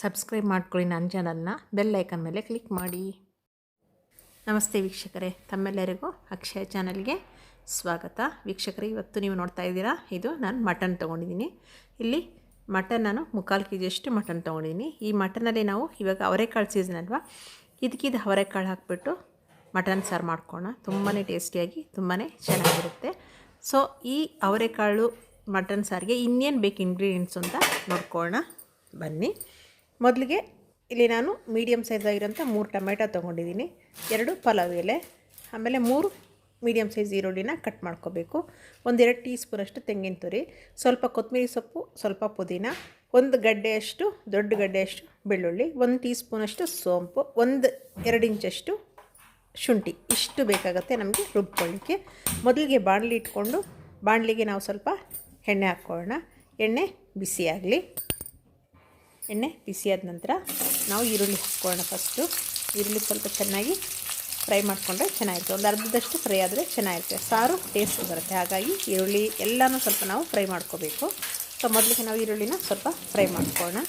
Subscribe ಮಾಡ್ಕೊಳ್ಳಿ ನನ್ನ ಚಾನಲ್ನ ಬೆಲ್ ಐಕನ್ ಮೇಲೆ ಕ್ಲಿಕ್ ಮಾಡಿ. ನಮಸ್ತೆ ವೀಕ್ಷಕರೇ, ತಮ್ಮೆಲ್ಲರಿಗೂ ಅಕ್ಷಯ ಚಾನಲ್ಗೆ ಸ್ವಾಗತ. ವೀಕ್ಷಕರೇ, ಇವತ್ತು ನೀವು ನೋಡ್ತಾ ಇದ್ದೀರಾ, ಇದು ನಾನು ಮಟನ್ ತೊಗೊಂಡಿದ್ದೀನಿ. ಇಲ್ಲಿ ಮಟನ್ ನಾನು ಮುಕ್ಕಾಲು ಕೆ ಜಿಯಷ್ಟು ಮಟನ್ ತೊಗೊಂಡಿದ್ದೀನಿ. ಈ ಮಟನಲ್ಲಿ ನಾವು ಇವಾಗ ಅವರೆಕಾಳು ಸೀಸನ್ ಅಲ್ವಾ? ಇದಕ್ಕಿದ್ದು ಅವರೆಕಾಳು ಹಾಕ್ಬಿಟ್ಟು ಮಟನ್ ಸಾರು ಮಾಡ್ಕೋಣ ತುಂಬಾ ಟೇಸ್ಟಿಯಾಗಿ ತುಂಬಾ ಚೆನ್ನಾಗಿರುತ್ತೆ. ಸೊ ಈ ಅವರೆಕಾಳು ಮಟನ್ ಸಾರಿಗೆ ಇನ್ನೇನು ಬೇಕು ಇಂಗ್ರೀಡಿಯೆಂಟ್ಸು ಅಂತ ನೋಡ್ಕೊಳ್ಳೋಣ ಬನ್ನಿ. ಮೊದಲಿಗೆ ಇಲ್ಲಿ ನಾನು ಮೀಡಿಯಮ್ ಸೈಜ್ ಆಗಿರೋಂಥ ಮೂರು ಟೊಮೆಟೊ ತೊಗೊಂಡಿದ್ದೀನಿ. ಎರಡು ಪಲಾವ್ ಎಲೆ, ಆಮೇಲೆ ಮೂರು ಮೀಡಿಯಮ್ ಸೈಜ್ ಈರುಳ್ಳಿನ ಕಟ್ ಮಾಡ್ಕೋಬೇಕು. ಒಂದೆರಡು ಟೀ ಸ್ಪೂನಷ್ಟು ತೆಂಗಿನ ತುರಿ, ಸ್ವಲ್ಪ ಕೊತ್ತಂಬರಿ ಸೊಪ್ಪು, ಸ್ವಲ್ಪ ಪುದೀನ, ಒಂದು ಗಡ್ಡೆಯಷ್ಟು, ದೊಡ್ಡ ಗಡ್ಡೆಯಷ್ಟು ಬೆಳ್ಳುಳ್ಳಿ, ಒಂದು ಟೀ ಸ್ಪೂನಷ್ಟು ಸೋಂಪು, ಒಂದು ಎರಡು ಇಂಚಷ್ಟು ಶುಂಠಿ. ಇಷ್ಟು ಬೇಕಾಗುತ್ತೆ ನಮಗೆ ರುಬ್ಕೊಳ್ಳಿಕ್ಕೆ. ಮೊದಲಿಗೆ ಬಾಣಲಿ ಇಟ್ಕೊಂಡು, ಬಾಣಲಿಗೆ ನಾವು ಸ್ವಲ್ಪ ಎಣ್ಣೆ ಹಾಕ್ಕೊಳ್ಳೋಣ. ಎಣ್ಣೆ ಬಿಸಿಯಾಗಲಿ ಎಣ್ಣೆ ಬಿಸಿಯಾದ ನಂತರ ನಾವು ಈರುಳ್ಳಿ ಹಾಕ್ಕೊಳ್ಳೋಣ ಫಸ್ಟು. ಈರುಳ್ಳಿ ಸ್ವಲ್ಪ ಚೆನ್ನಾಗಿ ಫ್ರೈ ಮಾಡಿಕೊಂಡ್ರೆ ಚೆನ್ನಾಗಿರುತ್ತೆ. ಒಂದು ಅರ್ಧದಷ್ಟು ಫ್ರೈ ಆದರೆ ಚೆನ್ನಾಗಿರುತ್ತೆ. ಸಾರು ಟೇಸ್ಟ್ ಬರುತ್ತೆ. ಹಾಗಾಗಿ ಈರುಳ್ಳಿ ಎಲ್ಲನೂ ಸ್ವಲ್ಪ ನಾವು ಫ್ರೈ ಮಾಡ್ಕೋಬೇಕು. ಸೊ, ಮೊದಲಿಗೆ ನಾವು ಈರುಳ್ಳಿನ ಸ್ವಲ್ಪ ಫ್ರೈ ಮಾಡ್ಕೊಳ್ಳೋಣ.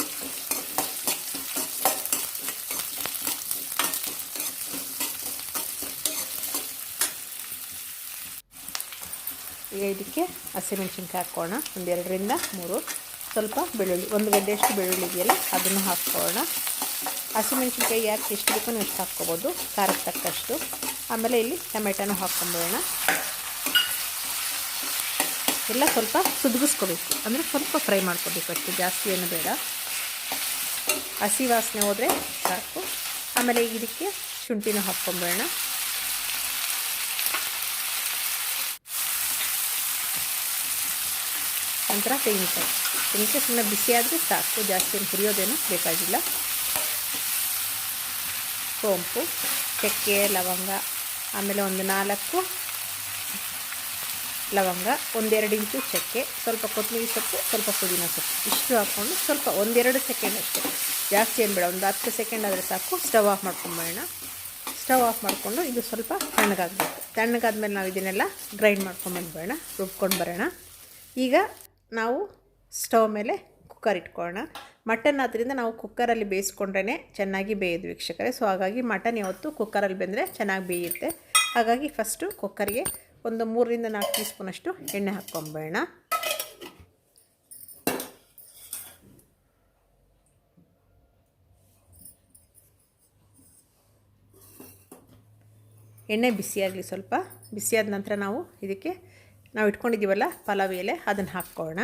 ಈಗ ಇದಕ್ಕೆ ಹಸಿಮೆಣ್ಸಿನ್ಕಾಯಿ ಹಾಕ್ಕೋಣ ಒಂದೆರಡರಿಂದ ಮೂರು. ಸ್ವಲ್ಪ ಬೆಳ್ಳುಳ್ಳಿ, ಒಂದು ಗಡ್ಡೆಯಷ್ಟು ಬೆಳ್ಳುಳ್ಳಿ ಇದೆಯಲ್ಲ, ಅದನ್ನು ಹಾಕ್ಕೊಳ್ಳೋಣ. ಹಸಿಮೆಣ್ಸಿನ್ಕಾಯಿ ಯಾಕೆ ಎಷ್ಟು ಬೇಕೋ ಅಷ್ಟು ಹಾಕ್ಕೊಬೋದು, ಖಾರಕ್ಕೆ ತಕ್ಕಷ್ಟು. ಆಮೇಲೆ ಇಲ್ಲಿ ಟೊಮೆಟೊನೂ ಹಾಕ್ಕೊಂಬೋಣ ಎಲ್ಲ ಸ್ವಲ್ಪ ಸುದಗಿಸ್ಕೋಬೇಕು, ಅಂದರೆ ಸ್ವಲ್ಪ ಫ್ರೈ ಮಾಡ್ಕೋಬೇಕು, ಅಷ್ಟು ಜಾಸ್ತಿ ಏನು ಬೇಡ. ಹಸಿ ವಾಸನೆ ಹೋದರೆ ಸಾಕು. ಆಮೇಲೆ ಇದಕ್ಕೆ ಶುಂಠಿನ ಹಾಕ್ಕೊಂಬಿಡೋಣ. ನಂತರ ತೆಂಗಿನಕಾಯಿ. ತೆಂಗಿನಕಾಯಿ ಸುಮ್ಮನೆ ಬಿಸಿ ಸಾಕು, ಜಾಸ್ತಿ ಏನು ಹುರಿಯೋದೇನು ಬೇಕಾಗಿಲ್ಲ. ಸೋಂಪು, ಚಕ್ಕೆ, ಲವಂಗ, ಆಮೇಲೆ ಒಂದು ನಾಲ್ಕು ಲವಂಗ, ಒಂದೆರಡು ಇಂಚು ಚಕ್ಕೆ, ಸ್ವಲ್ಪ ಕೊತ್ತಂಬರಿ ಸೊಪ್ಪು, ಸ್ವಲ್ಪ ಪುದೀನ ಸೊಪ್ಪು. ಇಷ್ಟು ಹಾಕ್ಕೊಂಡು ಸ್ವಲ್ಪ ಒಂದೆರಡು ಸೆಕೆಂಡ್ ಅಷ್ಟೇ. ಜಾಸ್ತಿ ಏನು ಬೇಡ, ಒಂದು ಹತ್ತು ಸೆಕೆಂಡ್ ಆದರೆ ಸಾಕು. ಸ್ಟವ್ ಆಫ್ ಮಾಡ್ಕೊಂಬೋಣ ಸ್ಟವ್ ಆಫ್ ಮಾಡಿಕೊಂಡು ಇದು ಸ್ವಲ್ಪ ತಣ್ಣಗಾಗಬೇಕು. ತಣ್ಣಗಾದ್ಮೇಲೆ ನಾವು ಇದನ್ನೆಲ್ಲ ಗ್ರೈಂಡ್ ಮಾಡ್ಕೊಂಬಂದ್ಬೇಡ ರುಬ್ಕೊಂಡು ಬರೋಣ ಈಗ ನಾವು ಸ್ಟವ್ ಮೇಲೆ ಕುಕ್ಕರ್ ಇಟ್ಕೊಳ್ಳೋಣ. ಮಟನ್ ಆದ್ದರಿಂದ ನಾವು ಕುಕ್ಕರಲ್ಲಿ ಬೇಯಿಸ್ಕೊಂಡ್ರೇ ಚೆನ್ನಾಗಿ ಬೇಯೋದು ವೀಕ್ಷಕರೇ. ಸೊ, ಹಾಗಾಗಿ ಮಟನ್ ಯಾವತ್ತು ಕುಕ್ಕರಲ್ಲಿ ಬೆಂದರೆ ಚೆನ್ನಾಗಿ ಬೇಯುತ್ತೆ. ಹಾಗಾಗಿ ಫಸ್ಟು ಕುಕ್ಕರ್ಗೆ ಒಂದು ಮೂರರಿಂದ ನಾಲ್ಕು ಟೀ ಸ್ಪೂನಷ್ಟು ಎಣ್ಣೆ ಹಾಕ್ಕೊಂಬೇಡ ಎಣ್ಣೆ ಬಿಸಿಯಾಗಲಿ ಸ್ವಲ್ಪ. ಬಿಸಿಯಾದ ನಂತರ ನಾವು ಇದಕ್ಕೆ, ನಾವು ಇಟ್ಕೊಂಡಿದ್ದೀವಲ್ಲ ಪಲಾವ್ ಎಲೆ, ಅದನ್ನು ಹಾಕ್ಕೊಳ್ಳೋಣ.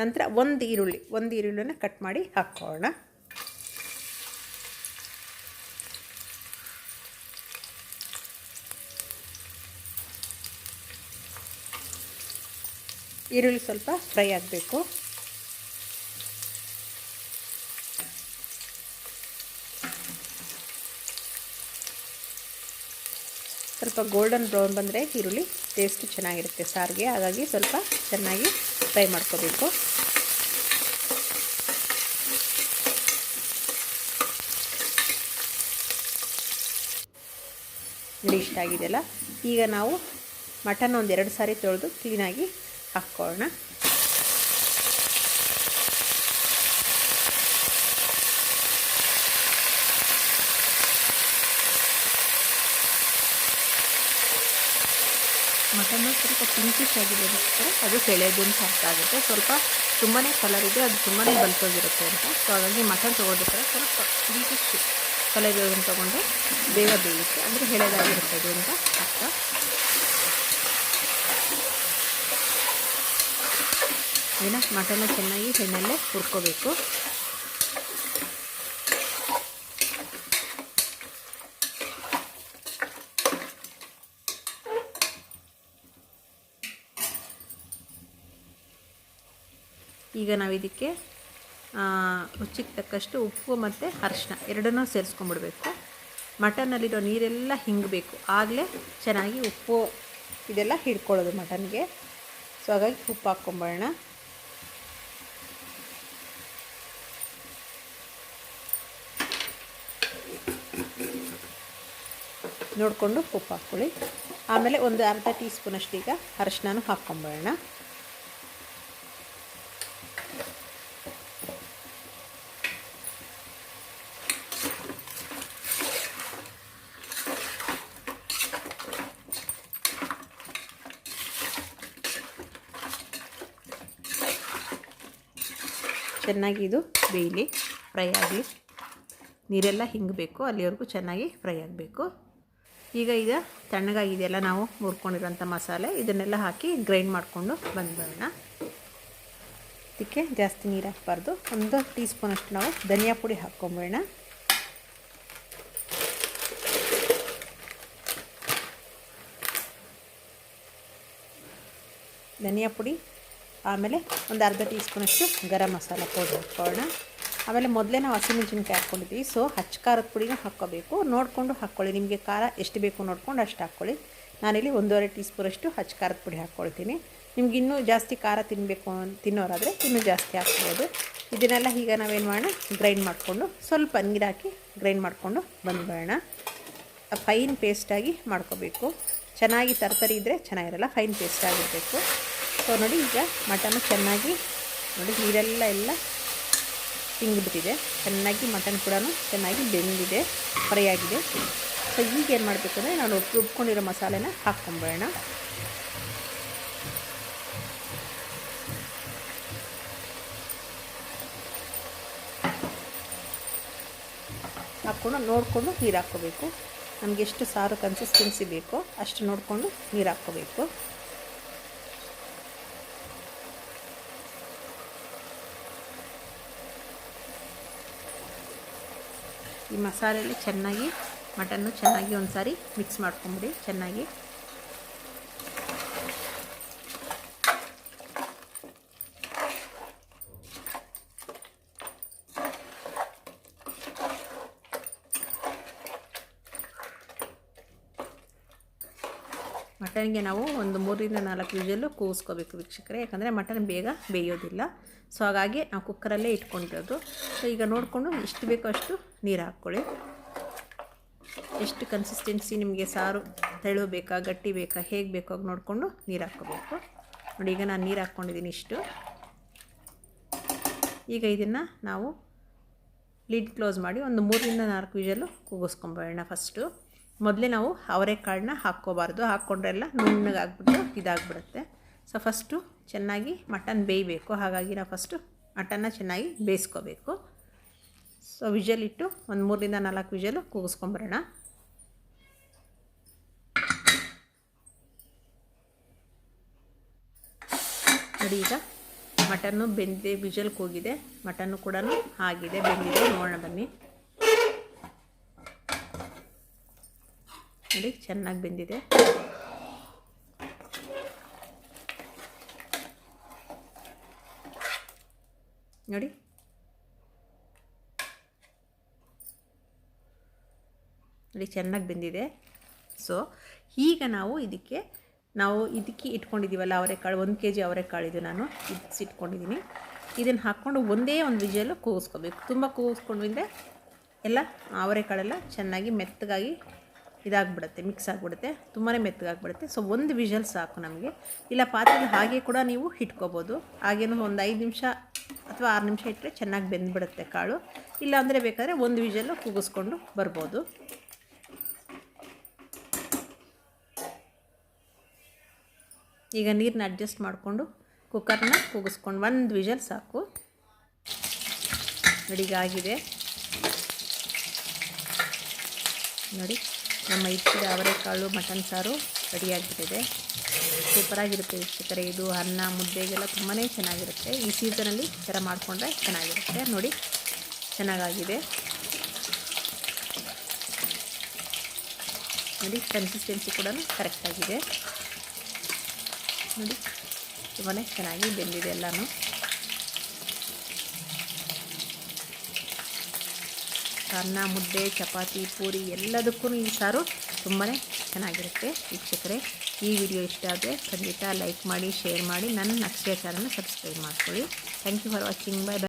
ನಂತರ ಒಂದು ಈರುಳ್ಳಿ ಒಂದು ಈರುಳ್ಳಿನ ಕಟ್ ಮಾಡಿ ಹಾಕ್ಕೊಳ್ಳೋಣ ಈರುಳ್ಳಿ ಸ್ವಲ್ಪ ಫ್ರೈ ಆಗಬೇಕು. ಸ್ವಲ್ಪ ಗೋಲ್ಡನ್ ಬ್ರೌನ್ ಬಂದರೆ ಈರುಳ್ಳಿ ಟೇಸ್ಟ್ ಚೆನ್ನಾಗಿರುತ್ತೆ ಸಾರಿಗೆ. ಹಾಗಾಗಿ ಸ್ವಲ್ಪ ಚೆನ್ನಾಗಿ ಫ್ರೈ ಮಾಡ್ಕೋಬೇಕು. ಇಷ್ಟ ಆಗಿದೆಯಲ್ಲ? ಈಗ ನಾವು ಮಟನ್ ಒಂದು ಎರಡು ಸಾರಿ ತೊಳೆದು ಕ್ಲೀನಾಗಿ ಹಾಕ್ಕೊಳ್ಳೋಣ ಮಟನ್ನು ಸ್ವಲ್ಪ ಪಿಂಕಿಶ್ ಆಗಿದೆ ಅನಿಸ್ತಾರೆ ಅದು ಸೆಳೆದು ಅಂತ ಅರ್ಥ ಆಗುತ್ತೆ. ಸ್ವಲ್ಪ ತುಂಬಾ ಕಲರ್ ಇದೆ, ಅದು ತುಂಬಾ ಬಲ್ಕೋಗಿರುತ್ತೆ ಅಂತ. ಸೊ ಹಾಗಾಗಿ ಮಟನ್ ತೊಗೊಂಡಿರ್ತಾರೆ ಸ್ವಲ್ಪ ಪಿಂಕಿಶ್ ಕಲರ್ ಇರೋದನ್ನು ತೊಗೊಂಡು ಬೇಗ ಬೇಯುತ್ತೆ. ಅಂದರೆ ಹೆಳೆದಾಗಿರುತ್ತದೆ ಅಂತ ಅರ್ಥ. ಏನ ಮಟನ್ನ ಚೆನ್ನಾಗಿ ಎಣ್ಣೆಲ್ಲೇ ಹುರ್ಕೋಬೇಕು. ಈಗ ನಾವು ಇದಕ್ಕೆ ರುಚಿಗೆ ತಕ್ಕಷ್ಟು ಉಪ್ಪು ಮತ್ತು ಅರಿಶಿನ ಎರಡನ್ನೂ ಸೇರಿಸ್ಕೊಂಡ್ಬಿಡ್ಬೇಕು ಮಟನಲ್ಲಿರೋ ನೀರೆಲ್ಲ ಹಿಂಗಬೇಕು. ಆಗಲೇ ಚೆನ್ನಾಗಿ ಉಪ್ಪು, ಇದೆಲ್ಲ ಹಿಡ್ಕೊಳ್ಳೋದು ಮಟನ್ಗೆ ಸೊ ಹಾಗಾಗಿ ಉಪ್ಪು ಹಾಕ್ಕೊಂಬೇಡ ನೋಡಿಕೊಂಡು ಉಪ್ಪು ಹಾಕ್ಕೊಳ್ಳಿ. ಆಮೇಲೆ ಒಂದು ಅರ್ಧ ಟೀ ಸ್ಪೂನಷ್ಟು ಈಗ ಅರಿಶಿನೂ ಹಾಕ್ಕೊಂಬೇಡ ಚೆನ್ನಾಗಿ ಇದು ಬೇಯಲಿ, ಫ್ರೈ ಆಗಲಿ ನೀರೆಲ್ಲ ಹಿಂಗಬೇಕು ಅಲ್ಲಿವರೆಗೂ ಚೆನ್ನಾಗಿ ಫ್ರೈ ಆಗಬೇಕು. ಈಗ ಈಗ ತಣ್ಣಗಾಗಿದೆಯಲ್ಲ ನಾವು ಹುರ್ಕೊಂಡಿರೋಂಥ ಮಸಾಲೆ, ಇದನ್ನೆಲ್ಲ ಹಾಕಿ ಗ್ರೈಂಡ್ ಮಾಡಿಕೊಂಡು ಬಂದ್ಬಿಡೋಣ. ಇದಕ್ಕೆ ಜಾಸ್ತಿ ನೀರು ಹಾಕಬಾರ್ದು. ಒಂದು ಟೀ ಸ್ಪೂನಷ್ಟು ನಾವು ಧನಿಯಾ ಪುಡಿ ಹಾಕ್ಕೊಂಬಿಡೋಣ. ಧನಿಯಾ ಪುಡಿ ಆಮೇಲೆ ಒಂದು ಅರ್ಧ ಟೀ ಸ್ಪೂನಷ್ಟು ಗರಂ ಮಸಾಲ ಪೌಡ್ರ್ ಹಾಕ್ಕೊಳ್ಳೋಣ. ಆಮೇಲೆ ಮೊದಲೇ ನಾವು ಹಸಿಮೆಣ್ಸಿನ್ಕಾಯಿ ಹಾಕ್ಕೊಂಡಿದ್ವಿ ಸೊ ಹಚ್ಚ ಖಾರದ ಪುಡಿನ ಹಾಕ್ಕೋಬೇಕು. ನೋಡಿಕೊಂಡು ಹಾಕ್ಕೊಳ್ಳಿ. ನಿಮಗೆ ಖಾರ ಎಷ್ಟು ಬೇಕು ನೋಡ್ಕೊಂಡು ಅಷ್ಟು ಹಾಕ್ಕೊಳ್ಳಿ. ನಾನಿಲ್ಲಿ ಒಂದೂವರೆ ಟೀ ಸ್ಪೂನಷ್ಟು ಹಚ್ಚ ಖಾರದ ಪುಡಿ ಹಾಕ್ಕೊಳ್ತೀನಿ. ನಿಮ್ಗೆ ಇನ್ನೂ ಜಾಸ್ತಿ ಖಾರ ತಿನ್ನಬೇಕು ತಿನ್ನೋರಾದರೆ ಇನ್ನೂ ಜಾಸ್ತಿ ಹಾಕ್ಬೋದು. ಇದನ್ನೆಲ್ಲ ಈಗ ನಾವೇನು ಮಾಡೋಣ? ಗ್ರೈಂಡ್ ಮಾಡಿಕೊಂಡು ಸ್ವಲ್ಪ ನೀರು ಹಾಕಿ ಗ್ರೈಂಡ್ ಮಾಡಿಕೊಂಡು ಬಂದ್ಬೇಡ ಫೈನ್ ಪೇಸ್ಟಾಗಿ ಮಾಡ್ಕೋಬೇಕು. ಚೆನ್ನಾಗಿ ತರ್ತರಿ ಇದ್ದರೆ ಚೆನ್ನಾಗಿರಲ್ಲ. ಫೈನ್ ಪೇಸ್ಟ್ ಆಗಿರಬೇಕು ಸೊ ನೋಡಿ ಈಗ ಮಟನ್ ಚೆನ್ನಾಗಿ, ನೋಡಿ ನೀರೆಲ್ಲ ಎಲ್ಲ ತಿಂಗ್ಬಿಟ್ಟಿದೆ. ಚೆನ್ನಾಗಿ ಮಟನ್ ಕೂಡ ಚೆನ್ನಾಗಿ ಬೆಂದಿದೆ, ಫ್ರೈ ಆಗಿದೆ. ಸೊ ಈಗ ಏನು ಮಾಡಬೇಕು ಅಂದರೆ ನಾನು ರುಬ್ಕೊಂಡಿರೋ ಮಸಾಲೆನ ಹಾಕ್ಕೊಂಬೋಣ ಹಾಕ್ಕೊಂಡು ನೋಡಿಕೊಂಡು ನೀರು ಹಾಕ್ಕೋಬೇಕು. ನಮಗೆ ಎಷ್ಟು ಸಾರು ಕನ್ಸಿಸ್ಟೆನ್ಸಿ ಬೇಕೋ, ಅಷ್ಟು ನೋಡಿಕೊಂಡು ನೀರು ಹಾಕ್ಕೋಬೇಕು. ಈ ಮಸಾಲೆಯಲ್ಲಿ ಚೆನ್ನಾಗಿ, ಮಟನ್ನು ಚೆನ್ನಾಗಿ ಒಂದು ಸಾರಿ ಮಿಕ್ಸ್ ಮಾಡ್ಕೊಂಬಿಡಿ, ಚೆನ್ನಾಗಿ. ಮಟನ್ಗೆ ನಾವು ಒಂದು ಮೂರರಿಂದ ನಾಲ್ಕು ವಿಜಲ್ಲು ಕೂಸ್ಕೋಬೇಕು ವೀಕ್ಷಕರೇ, ಯಾಕಂದರೆ ಮಟನ್ ಬೇಗ ಬೇಯೋದಿಲ್ಲ. ಸೊ ಹಾಗಾಗಿ ನಾವು ಕುಕ್ಕರಲ್ಲೇ ಇಟ್ಕೊಂಡಿರೋದು. ಸೊ ಈಗ ನೋಡಿಕೊಂಡು ಎಷ್ಟು ಬೇಕೋ ಅಷ್ಟು ನೀರು ಹಾಕ್ಕೊಳ್ಳಿ. ಎಷ್ಟು ಕನ್ಸಿಸ್ಟೆನ್ಸಿ ನಿಮಗೆ ಸಾರು ತೆಳು ಬೇಕಾ, ಗಟ್ಟಿ ಬೇಕಾ, ಹೇಗೆ ಬೇಕೋ ಹಾಗೆ ನೋಡಿಕೊಂಡು ನೀರು ಹಾಕ್ಕೋಬೇಕು. ನೋಡಿ, ಈಗ ನಾನು ನೀರು ಹಾಕ್ಕೊಂಡಿದ್ದೀನಿ ಇಷ್ಟು. ಈಗ ಇದನ್ನು ನಾವು ಲಿಡ್ ಕ್ಲೋಸ್ ಮಾಡಿ ಒಂದು ಮೂರರಿಂದ ನಾಲ್ಕು ವಿಜಲ್ಲು ಕೂಗಿಸ್ಕೊಂಬೋಣ ಫಸ್ಟು ಮೊದಲೇ ನಾವು ಅವರೆಕಾಳನ್ನ ಹಾಕ್ಕೋಬಾರ್ದು. ಹಾಕ್ಕೊಂಡ್ರೆಲ್ಲ ನುಣ್ಣಗಾಗ್ಬಿಟ್ಟು ಇದಾಗ್ಬಿಡುತ್ತೆ. ಸೊ ಫಸ್ಟು ಚೆನ್ನಾಗಿ ಮಟನ್ ಬೇಯಬೇಕು. ಹಾಗಾಗಿ ನಾವು ಫಸ್ಟು ಮಟನ್ನ ಚೆನ್ನಾಗಿ ಬೇಯಿಸ್ಕೋಬೇಕು. ಸೊ ವಿಜಲ್ ಇಟ್ಟು ಒಂದು ಮೂರರಿಂದ ನಾಲ್ಕು ವಿಜಲು ಕೂಗಿಸ್ಕೊಂಬರೋಣ ನೋಡಿ ಈಗ ಮಟನ್ನು ಬೆಂದಿದೆ ವಿಜಲ್ ಕೂಗಿದೆ, ಮಟನ್ನು ಕೂಡ ಆಗಿದೆ, ಬೆಂದಿದೆ. ನೋಡೋಣ ಬನ್ನಿ. ನೋಡಿ, ಚೆನ್ನಾಗಿ ಬೆಂದಿದೆ. ನೋಡಿ ನೋಡಿ ಚೆನ್ನಾಗಿ ಬೆಂದಿದೆ. ಸೊ ಈಗ ನಾವು ಇದಕ್ಕೆ ನಾವು ಇದಕ್ಕೆ ಇಟ್ಕೊಂಡಿದ್ದೀವಲ್ಲ ಅವರೆಕಾಳು, ಒಂದು ಕೆ ಜಿ ಅವರೆಕಾಳು ಇದು ನಾನು ಇಟ್ಕೊಂಡಿದ್ದೀನಿ. ಇದನ್ನು ಹಾಕ್ಕೊಂಡು ಒಂದೇ ಒಂದು ವಿಜಯಲ್ಲು ಕೂಗಿಸ್ಕೋಬೇಕು. ತುಂಬ ಕೂಗಿಸ್ಕೊಂಡ್ರೆ ಎಲ್ಲ ಅವರೆಕಾಳೆಲ್ಲ ಚೆನ್ನಾಗಿ ಮೆತ್ತಗಾಗಿ ಇದಾಗ್ಬಿಡುತ್ತೆ ಮಿಕ್ಸ್ ಆಗಿಬಿಡುತ್ತೆ ತುಂಬಾ ಮೆತ್ತಗಾಗ್ಬಿಡುತ್ತೆ. ಸೊ ಒಂದು ವಿಷಲ್ ಸಾಕು ನಮಗೆ. ಇಲ್ಲ, ಪಾತ್ರೆಯಲ್ಲಿ ಹಾಗೆ ಕೂಡ ನೀವು ಇಟ್ಕೋಬೋದು. ಹಾಗೇನು ಒಂದು ಐದು ನಿಮಿಷ ಅಥವಾ ಆರು ನಿಮಿಷ ಇಟ್ಟರೆ ಚೆನ್ನಾಗಿ ಬೆಂದ್ಬಿಡುತ್ತೆ ಕಾಳು. ಇಲ್ಲಾಂದರೆ ಬೇಕಾದರೆ ಒಂದು ವಿಷಲ್ಲು ಕೂಗಿಸ್ಕೊಂಡು ಬರ್ಬೋದು. ಈಗ ನೀರನ್ನ ಅಡ್ಜಸ್ಟ್ ಮಾಡಿಕೊಂಡು ಕುಕ್ಕರ್ನ ಕೂಗಿಸ್ಕೊಂಡು ಒಂದು ವಿಷಲ್ ಸಾಕು. ಆಗಿದೆ. ನೋಡಿ, ನಮ್ಮ ಇಚ್ಚಿದ ಅವರೆಕಾಳು, ಮಟನ್ ಸಾರು ರೆಡಿಯಾಗಿಬಿಟ್ಟಿದೆ. ಸೂಪರಾಗಿರುತ್ತೆ ವೀಕ್ಷಕರೇ ಇದು ಅನ್ನ ಮುದ್ದೆಗೆಲ್ಲ ತುಂಬಾ ಚೆನ್ನಾಗಿರುತ್ತೆ. ಈ ಸೀಸನಲ್ಲಿ ಈ ಥರ ಮಾಡಿಕೊಂಡ್ರೆ ಚೆನ್ನಾಗಿರುತ್ತೆ. ನೋಡಿ, ಚೆನ್ನಾಗಾಗಿದೆ. ನೋಡಿ ಕನ್ಸಿಸ್ಟೆನ್ಸಿ ಕೂಡ ಕರೆಕ್ಟಾಗಿದೆ ನೋಡಿ. ತುಂಬಾ ಚೆನ್ನಾಗಿ ಬೆಂದಿದೆ ಎಲ್ಲನೂ. ಅನ್ನ, ಮುದ್ದೆ, ಚಪಾತಿ, ಪೂರಿ ಎಲ್ಲದಕ್ಕೂ ಈ ಸಾರು ತುಂಬಾ ಚೆನ್ನಾಗಿರುತ್ತೆ ವೀಕ್ಷಕರೇ. ಈ ವಿಡಿಯೋ ಇಷ್ಟ ಆದರೆ ಖಂಡಿತ ಲೈಕ್ ಮಾಡಿ, ಶೇರ್ ಮಾಡಿ, ನನ್ನ ಅಕ್ಷಯ ಚಾನಲ್ನ ಸಬ್ಸ್ಕ್ರೈಬ್ ಮಾಡ್ಕೊಳ್ಳಿ. Thank you for watching bye